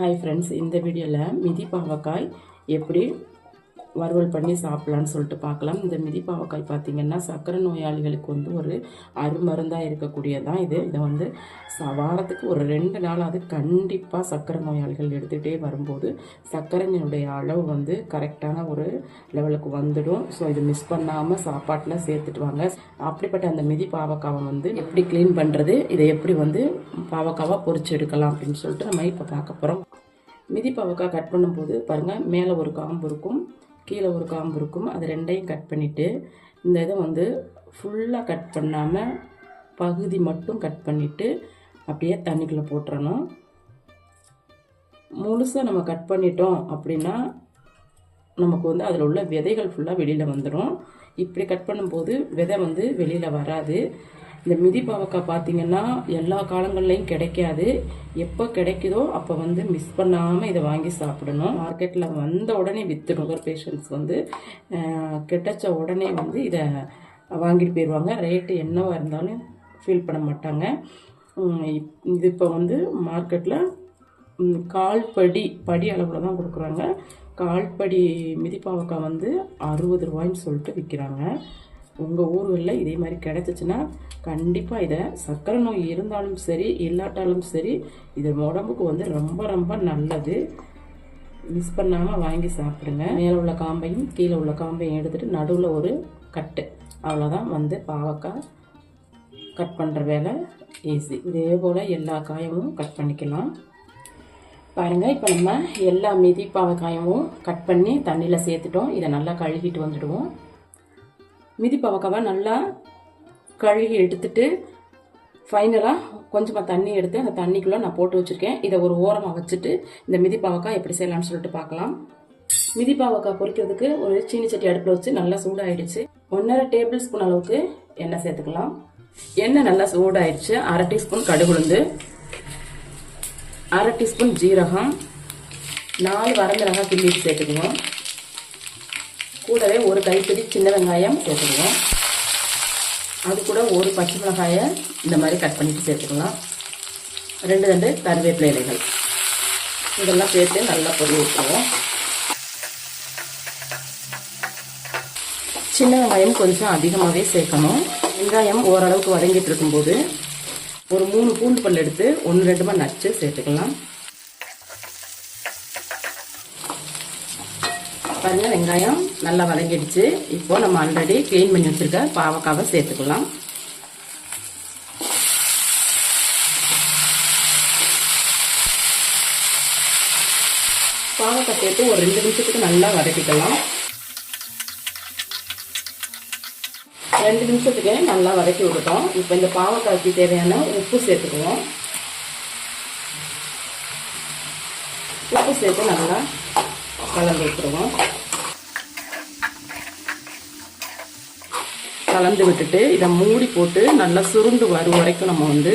Hi friends இந்த வீடியோவில் மிதி பாவக்காய் எப்படி வறுவல் பண்ணி சாப்பிட்லான்னு சொல்லிட்டு பார்க்கலாம். இந்த மிதி பாவக்காய் பார்த்தீங்கன்னா சர்க்கரை நோயாளிகளுக்கு வந்து ஒரு அருமருந்தாக இருக்கக்கூடியதான் இது. இதை வந்து ச- வாரத்துக்கு ஒரு ரெண்டு நாளாவது கண்டிப்பாக சர்க்கரை நோயாளிகள் எடுத்துகிட்டே வரும்போது சர்க்கரையினுடைய அளவு வந்து கரெக்டான ஒரு லெவலுக்கு வந்துடும். ஸோ இது மிஸ் பண்ணாமல் சாப்பாட்டில் சேர்த்துட்டு வாங்க. அப்படிப்பட்ட அந்த மிதி பாவக்காவை வந்து எப்படி க்ளீன் பண்ணுறது இதை எப்படி வந்து பாவக்காவாக பொறிச்சு எடுக்கலாம் அப்படின்னு சொல்லிட்டு நம்ம இப்போ பார்க்க போகிறோம் மிதி பாவக்காய் கட் பண்ணும்போது பாருங்கள் மேலே ஒரு காம்பு இருக்கும். கீழே ஒரு காம்பு இருக்கும். அது ரெண்டையும் கட் பண்ணிவிட்டு இந்த இதை வந்து ஃபுல்லாக கட் பண்ணாமல் பகுதி மட்டும் கட் பண்ணிவிட்டு அப்படியே தண்ணிக்குள்ளே போட்டுறணும். முழுசாக நம்ம கட் பண்ணிட்டோம் அப்படின்னா நமக்கு வந்து அதில் உள்ள விதைகள் ஃபுல்லாக வெளியில் வந்துடும் இப்படி கட் பண்ணும்போது விதை வந்து வெளியில் வராது. இந்த மிதி பாவக்காய் பார்த்தீங்கன்னா எல்லா காலங்கள்லையும் கிடைக்காது. எப்போ கிடைக்குதோ அப்போ வந்து மிஸ் பண்ணாமல் இதை வாங்கி சாப்பிடணும். மார்க்கெட்டில் வந்த உடனே வித்து சுகர் பேஷண்ட்ஸ் வந்து கிடைச்ச உடனே வந்து இதை வாங்கிட்டு போயிடுவாங்க ரேட்டு என்னவா இருந்தாலும் ஃபீல் பண்ண மாட்டாங்க. இப்- இது இப்போ வந்து மார்க்கெட்டில் கால் படி படி அளவில் தான் கொடுக்குறாங்க. கால் படி மிதிப்பாவக்காய் வந்து அறுபது ரூபாய்ன்னு சொல்லிட்டு விற்கிறாங்க உங்கள் ஊர்களில் இதே மாதிரி கிடச்சிச்சின்னா கண்டிப்பாக இதை சர்க்கரை நோய் இருந்தாலும் சரி இல்லாட்டாலும் சரி இது உடம்புக்கு வந்து ரொம்ப ரொம்ப நல்லது. மிஸ் பண்ணாமல் வாங்கி சாப்பிடுங்க. மேலே உள்ள காம்பையும் கீழே உள்ள காம்பையும் எடுத்துகிட்டு நடுவில் ஒரு கட்டு. அவ்வளோதான் வந்து பாவக்காய் கட் பண்ணுற வேலை ஈஸி இதே போல் எல்லா காயமும் கட் பண்ணிக்கலாம். பாருங்கள் இப்போ நம்ம எல்லா மிதி பாவக்காயமும் கட் பண்ணி தண்ணியில் சேர்த்துட்டோம். இதை நல்லா கழுவிட்டு வந்துடுவோம். மிதி பாவக்காவை நல்லா கழுவி எடுத்துட்டு ஃபைனலாக கொஞ்சமாக தண்ணி எடுத்து அந்த தண்ணிக்குள்ளே நான் போட்டு வச்சுருக்கேன். இதை ஒரு ஓரமாக வச்சுட்டு இந்த மிதி பாவக்காய் எப்படி செய்யலாம்னு சொல்லிட்டு பார்க்கலாம். மிதி பாவக்காய் பொரிக்கிறதுக்கு ஒரு சீனி சட்டி அடுப்பில் வச்சு நல்லா சூடாயிடுச்சு. ஒன்றரை டேபிள் ஸ்பூன் அளவுக்கு எண்ணெய் சேர்த்துக்கலாம். எண்ணெய் நல்லா சூடாயிடுச்சு. அரை டீஸ்பூன் கடுகுழுந்து அரை டீஸ்பூன் ஜீரகம் நாலு வரமிளகாய் கிள்ளிட்டு சேர்த்துக்குவோம். கூடவே ஒரு கைப்பிடி சின்ன வெங்காயம் சேர்த்துக்குவோம் அது கூட ஒரு பச்சை மிளகாயை இந்த மாதிரி கட் பண்ணிட்டு சேர்த்துக்கலாம். ரெண்டு ரெண்டு கருவேப்பிலை இலைகள். இதெல்லாம் சேர்த்து நல்லா பொரிய விட்டுருவோம் சின்ன வெங்காயம் கொஞ்சம் அதிகமாகவே சேர்க்கணும். வெங்காயம் ஓரளவுக்கு வதங்கிட்டு இருக்கும்போது ஒரு மூணு பூண்டு பல் எடுத்து ஒன்று ரெண்டுமா நச்சு சேர்த்துக்கலாம். பாருங்க வெங்காயம் நல்லா வதங்கிடுச்சு. இப்போ நம்ம ஆல்ரெடி க்ளீன் பண்ணி வச்சிருக்க பாவக்காவை சேர்த்துக்கலாம். பாவக்காய் சேர்த்து ஒரு ரெண்டு நிமிஷத்துக்கு நல்லா வதக்கிக்கலாம். ரெண்டு நிமிஷத்துக்கு நல்லா வதக்கி விட்டுட்டோம். இப்போ இந்த பாவக்காய்க்கு தேவையான உப்பு சேர்த்துக்குவோம். உப்பு சேர்த்து நல்லா கலந்து விட்டுருவோம். கலந்து விட்டுட்டு இதை மூடி போட்டு நல்லா சுருண்டு வரும் வரைக்கும் நம்ம வந்து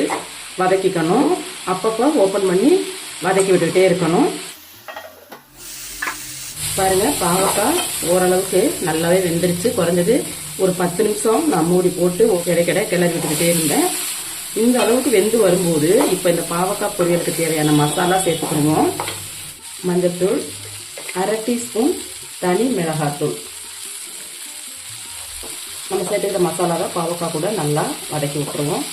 வதக்கிக்கணும். அப்பப்போ ஓப்பன் பண்ணி வதக்கி விட்டுக்கிட்டே இருக்கணும். பாருங்கள் பாவக்காய் ஓரளவுக்கு நல்லாவே வெந்துருச்சு குறைஞ்சது ஒரு பத்து நிமிஷம் நான் மூடி போட்டு கிடைக்கிட கிளறி விட்டுக்கிட்டே இருந்தேன். இந்த அளவுக்கு வெந்து வரும்போது இப்போ இந்த பாவக்காய் பொரியலுக்கு தேவையான மசாலா சேர்த்துக்கணும் மஞ்சத்தூள் அரை டீஸ்பூன் தனி மிளகாத்தூள். நம்ம சேர்த்துக்கிற மசாலாவை பாவக்காய் கூட நல்லா வதக்கி விட்டுருவோம்.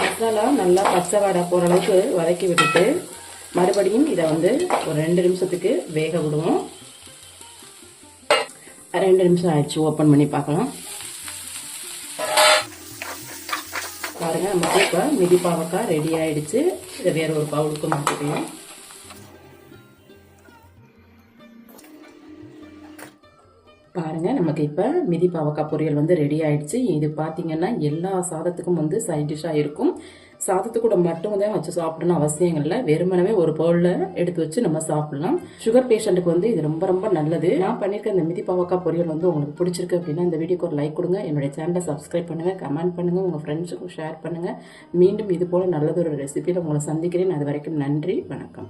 மசாலா நல்லா பச்சை வாடை போகிற அளவுக்கு வதக்கி விட்டுட்டு மறுபடியும் இதை வந்து ஒரு ரெண்டு நிமிஷத்துக்கு வேக விடுவோம். ரெண்டு நிமிஷம் ஆயிடுச்சு ஓப்பன் பண்ணி பார்க்கலாம். பாருங்கள் நமக்கு இப்போ மிதி பாவக்காய் ரெடி ஆயிடுச்சு. இதை வேற ஒரு பவுலுக்கு மாற்றிக்கலாம் பாருங்கள் நமக்கு இப்போ மிதி பாவக்காய் பொரியல் வந்து ரெடி ஆயிடுச்சு. இது பார்த்தீங்கன்னா எல்லா சாதத்துக்கும் வந்து சைட் டிஷ்ஷாக இருக்கும். சாதத்து கூட மட்டும் தான் வச்சு சாப்பிடணும் அவசியம் இல்லை. வெறுமனவே ஒரு பவுலில் எடுத்து வச்சு நம்ம சாப்பிடலாம். சுகர் பேஷண்ட்டுக்கு வந்து இது ரொம்ப ரொம்ப நல்லது. நான் பண்ணியிருக்க இந்த மிதி பாவக்காய் பொரியல் வந்து உங்களுக்கு பிடிச்சிருக்கு அப்படின்னா இந்த வீடியோக்கு ஒரு லைக் கொடுங்க. என்னுடைய சேனலை சப்ஸ்கிரைப் பண்ணுங்க கமெண்ட் பண்ணுங்கள் உங்கள் ஃப்ரெண்ட்ஸுக்கும் ஷேர் பண்ணுங்கள் மீண்டும் இது போல் நல்லதொரு ரெசிபியில் உங்களை சந்திக்கிறேன். அது வரைக்கும் நன்றி வணக்கம்.